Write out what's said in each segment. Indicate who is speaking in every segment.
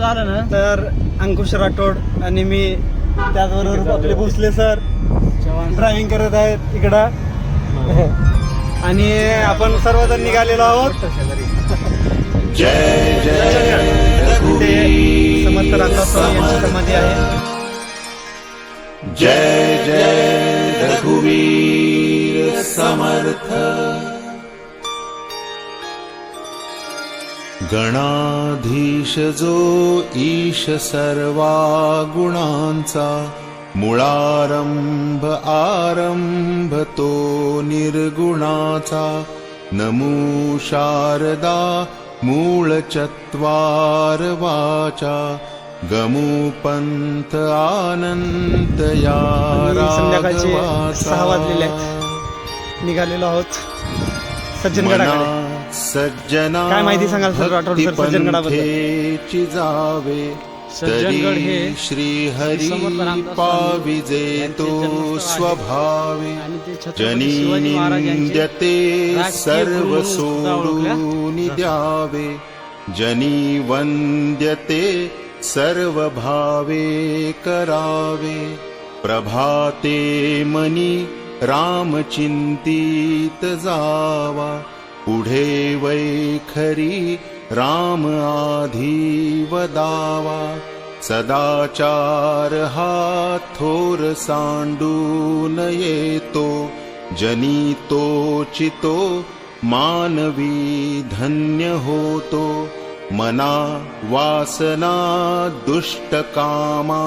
Speaker 1: झालं ना?
Speaker 2: तर अंकुश राठोड आणि मी त्याचबरोबर आपले भोसले सर ड्रायव्हिंग करत आहेत इकडं. आणि आपण सर्वजण निघालेलो आहोत.
Speaker 3: जय जय
Speaker 2: तिथे समर्थ स्वामी यांची समाधी आहे.
Speaker 3: जय जय रघुवीर समर्थ. गणाधीश जो ईश सर्वा गुणांचा मुळारंभ आरंभ तो निर्गुणाचा नमो शारदा मूळ चत्वार वाचा गमो पंथ आनंद या
Speaker 2: संध्याकाळचे. सहा वाजलेले आहेत. निघालेलो आहोत. सज्जनगडाकडे.
Speaker 3: सज्जना
Speaker 2: काय माहिती सांगाल सर राठोड सर सज्जनगडाबद्दल?
Speaker 3: जावे
Speaker 1: सज्जनगड हे
Speaker 3: श्री हरी पाविजे तो स्वभावे जनी
Speaker 1: निंद्यते
Speaker 3: सर्व सोडून द्यावे जनी वंद्यते सर्व भावे करावे प्रभाते मनी राम चिंतीत जावा पुढे वैखरी राम आधी वदावा सदाचार हा थोर सांडून येतो जनी तोचितो मानवी धन्य होतो मना वासना दुष्ट कामा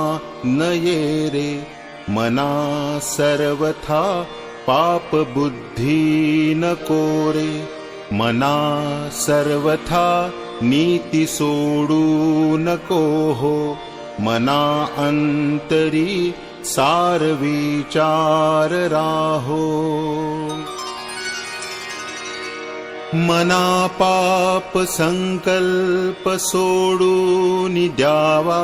Speaker 3: न ये रे मना सर्वथा पाप बुद्धी न कोरे मना सर्वथा नीती सोडू नको हो मना अंतरी सार विचार राहो। मना पाप संकल्प सोडून द्यावा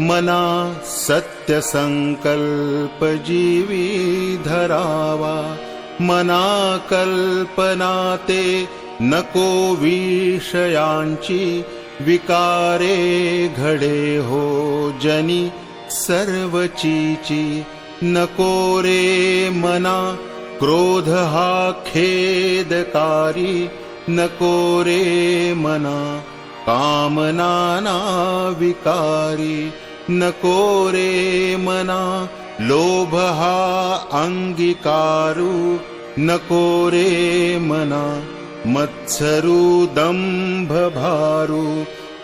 Speaker 3: मना सत्य संकल्प जीवी धरावा मना ते नको विषयांची विकारे घडे हो जनी सर्वचीची नको रे मना क्रोध हा खेदकारी नको रे मना कामनाना विकारी नको रे मना लोभ हा अंगीकारू नको रे मना मत्सरू दंभ भारू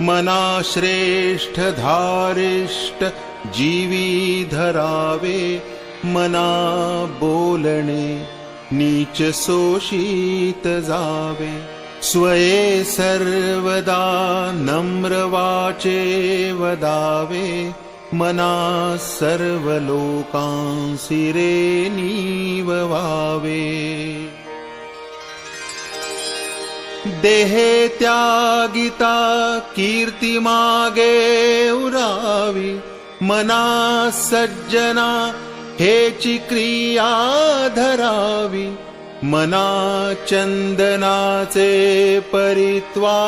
Speaker 3: मना श्रेष्ठ धारिष्ट जीवी धरावे मना बोलणे नीच शोषित जावे। स्वये सर्वदा नम्र वाचे वदावे मना सर्व लोकांसी रे नीववावे देहे त्यागिता कीर्ती मागे उरावी। मना सज्जना हेची क्रिया धरावी। मना चंदनाचे परित्वा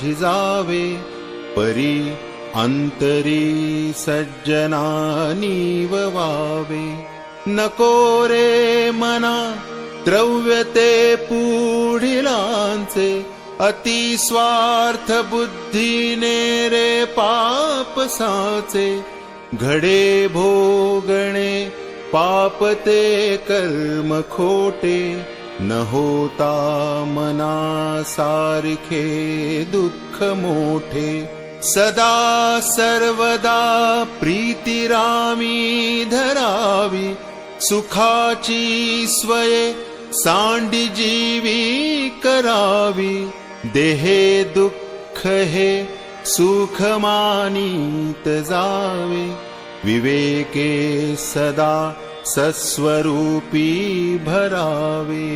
Speaker 3: झिजावे परी अंतरी सज्जनानी वावे। नको रे मना द्रव्य ते पुढिलांचे। अति स्वार्थ बुद्धीने रे पाप साचे। घडे भोगणे पाप ते कर्म खोटे। न होता मना सारखे दुःख मोठे सदा सर्वदा प्रीतिरामी धरावी सुखाची स्वये सांडी जीवी देहे दुःख हे सुख मानीत जावे। विवेके सदा सस्वरूपी भरावे